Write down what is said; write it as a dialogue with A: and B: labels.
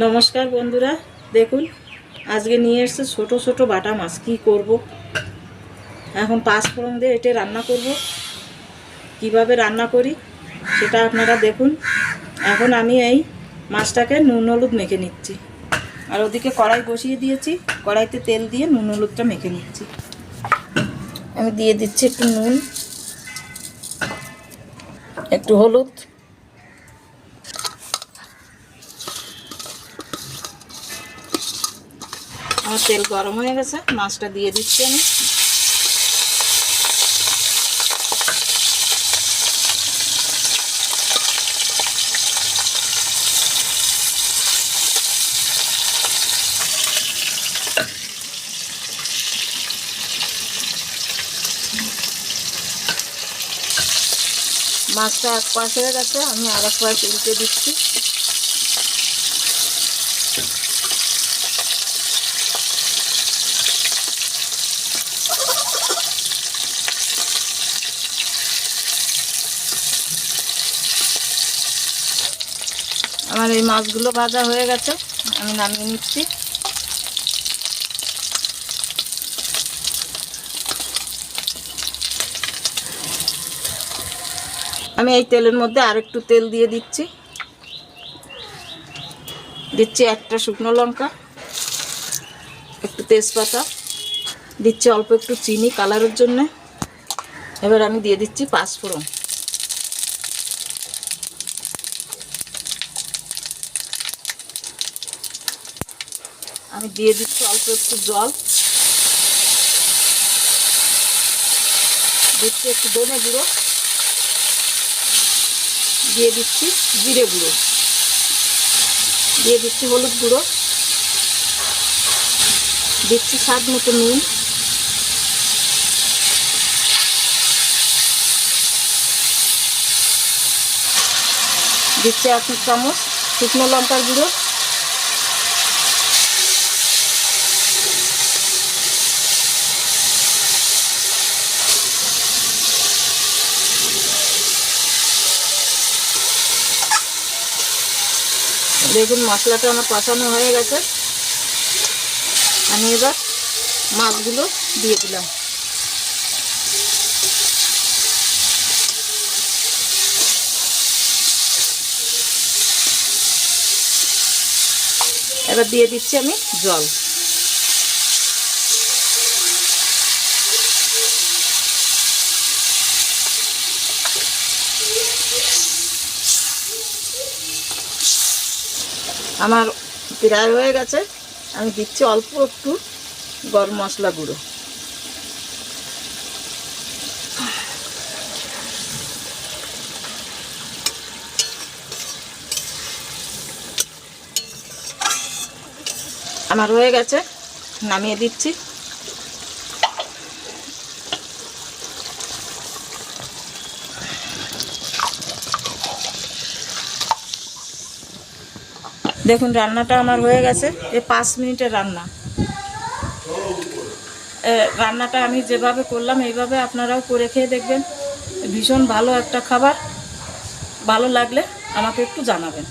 A: নমস্কার বন্ধুরা, দেখুন, আজকে নিয়ে এসছে ছোট ছোট বাটা মাছ, কি করব? এখন পাঁচ ফোড়ন দিয়ে এটা রান্না করব। কীভাবে রান্না করি, সেটা আপনারা দেখুন। এখন আমি এই মাছটাকে নুন হলুদ মেখে নিচ্ছি। আর ওদিকে কড়াই বসিয়ে দিয়েছি, কড়াইতে তেল দিয়ে নুন হলুদটা মেখে নিচ্ছি। আমি দিয়ে দিচ্ছি একটু নুন, একটু হলুদ। আমার তেল গরম হয়ে গেছে, মাছটা দিয়ে দিচ্ছি আমি। মাছটা এক পাশ হয়ে গেছে, আমি আর এক পাশ উল্টে দিচ্ছি। আমার এই মাছগুলো ভাজা হয়ে গেছে, আমি নামিয়ে নিচ্ছি। আমি এই তেলের মধ্যে আর একটু তেল দিয়ে দিচ্ছি। দিচ্ছি একটা শুকনো লঙ্কা, একটু তেজপাতা, দিচ্ছি অল্প একটু চিনি কালারের জন্য। এবার আমি দিয়ে দিচ্ছি পাঁচফোড়ন। আমি দিয়ে দিচ্ছি অল্প একটু জল। দিচ্ছি একটু ধনে গুঁড়ো। দিয়ে দিচ্ছি জিরে গুঁড়ো। দিয়ে দিচ্ছি হলুদ গুঁড়ো। দিচ্ছি স্বাদ মতো নুন। দিচ্ছি এক চামচ শুকনো লঙ্কার গুঁড়ো। দেখুন মশলাটা আমার কষানো হয়ে গেছে। আমি এবার মাছগুলো দিয়ে দিলাম। এবার দিয়ে দিচ্ছি আমি জল। আমার প্রায় হয়ে গেছে। আমি দিচ্ছি অল্প একটু গরম মশলা গুঁড়ো। আমার হয়ে গেছে। নামিয়ে দিচ্ছি। দেখুন, রান্নাটা আমার হয়ে গেছে। এ পাঁচ মিনিটের রান্না। রান্নাটা আমি যেভাবে করলাম, এইভাবে আপনারাও করে খেয়ে দেখবেন। ভীষণ ভালো একটা খাবার। ভালো লাগলে আমাকে একটু জানাবেন।